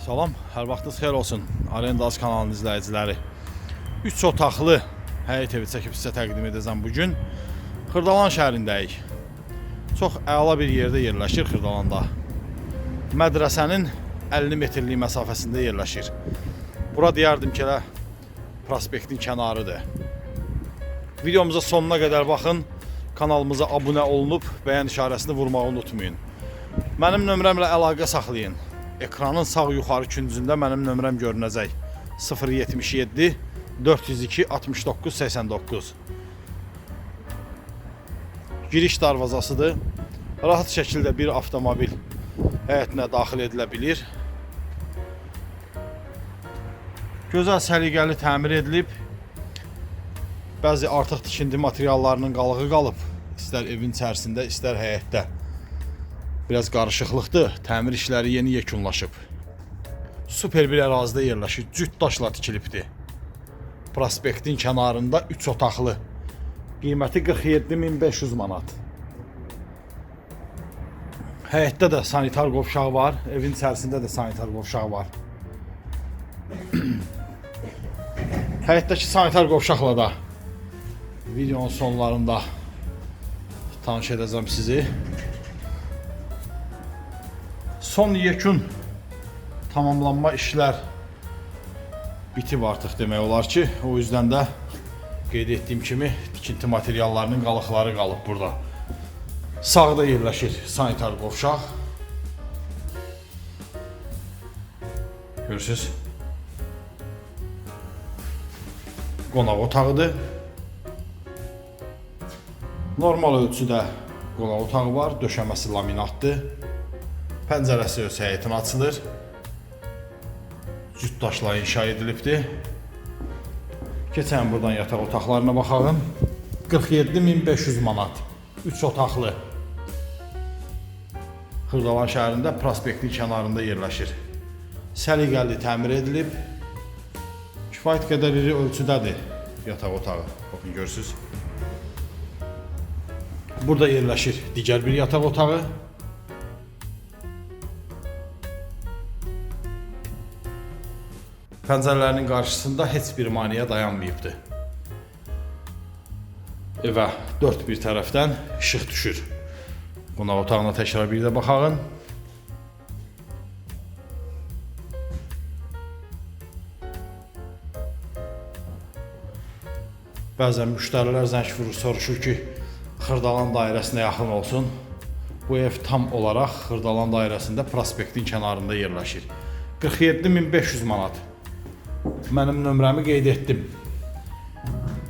Salam, hər vaxtınız xeyir olsun. Arendaz kanalının izləyiciləri. 3 otaqlı həyət evi çəkib sizə təqdim edəcəm bu gün. Xırdalan şəhərindəyik. Çox əla bir yerdə yerləşir Xırdalanda. Mədrəsənin 50 metrlik məsafəsində yerləşir. Bura deyərdim ki, elə prospektin kənarıdır. Videomuza sonuna qədər baxın. Kanalımıza abunə olunub bəyən işarəsini vurmağı unutmayın. Mənim nömrəmlə əlaqə saxlayın. Ekranın sağ yuxarı küncündə mənim nömrəm görünəcək. 077 402 69 89. Giriş darvazasıdır. Rahat şəkildə bir avtomobil həyətinə daxil edilə bilir. Gözəl səliqəli təmir edilib. Bəzi artıq tikinti materiallarının qalığı qalıb. İstər evin içərisində, istər həyətdə. Biraz qarışıqlıqdır. Təmir işləri yeni yekunlaşıb. Super bir ərazidə yerləşir. Cüt daşla tikilibdir. Prospektin kənarında 3 otaqlı. Qiyməti 47500 manat. Həyətdə də sanitar qovşağı var. Evin içərisində də sanitar qovşağı var. Həyətdəki sanitar qovşaqla da videonun sonlarında tanış edəcəm sizi. Son yekun tamamlanma işlər bitib artıq demək olar ki, o yüzden də qeyd etdiyim kimi tikinti materiallarının qalıqları qalıb burada. Sağda yerləşir sanitar qovşaq. Görürsüz? Qonaq otağıdır. Normal ölçüdə qonaq otağı var, döşəməsi laminatdır. Pəncərəsi öz həyətinə açılır. Cüt daşla inşa edilibdir. Keçən buradan yataq otaqlarına baxalım. 47500 manat. 3 otaqlı. Xırdalan şəhərində prospektin kənarında yerləşir. Səliqəli təmir edilib. Kifayət qədər iri ölçüdədir yataq otağı. Baxın görürsüz. Burada yerləşir digər bir yataq otağı. Pəncərələrinin qarşısında heç bir maneə dayanmayıbdı. Evə dörd bir tərəfdən işıq düşür. Qonaq otağına təkrar bir də baxağın. Bəzən müştərilər zəng vurur, soruşur ki, Xırdalan dairəsinə yaxın olsun. Bu ev tam olaraq Xırdalan dairəsində prospektin kənarında yerləşir. 47500 manat. Mənim nömrəmi qeyd etdim.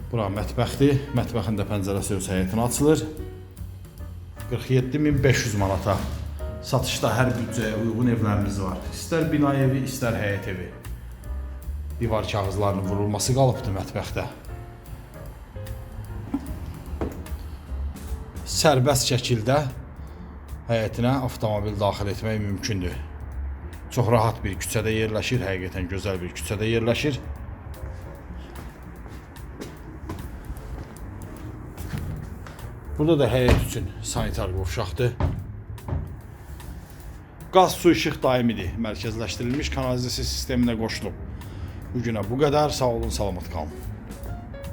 Bura mətbəxdir. Mətbəxin də pəncərəsi öz həyətinə açılır. 47500 manata satışda hər büdcəyə uyğun evlərimiz var. İstər bina evi, istər həyət evi. Divar kağızlarının vurulması qalıbdı mətbəxdə. Sərbəst şəkildə həyətinə avtomobil daxil etmək mümkündür. Çox rahat bir küçədə yerləşir, həqiqətən gözəl bir küçədə yerləşir. Burada da həyət üçün sanitar qovşaqdır. Qaz, su, işıq daimidir. Mərkəzləşdirilmiş kanalizasiya sisteminə qoşulub. Bu günə bu qədər. Sağ olun, salamat qalın.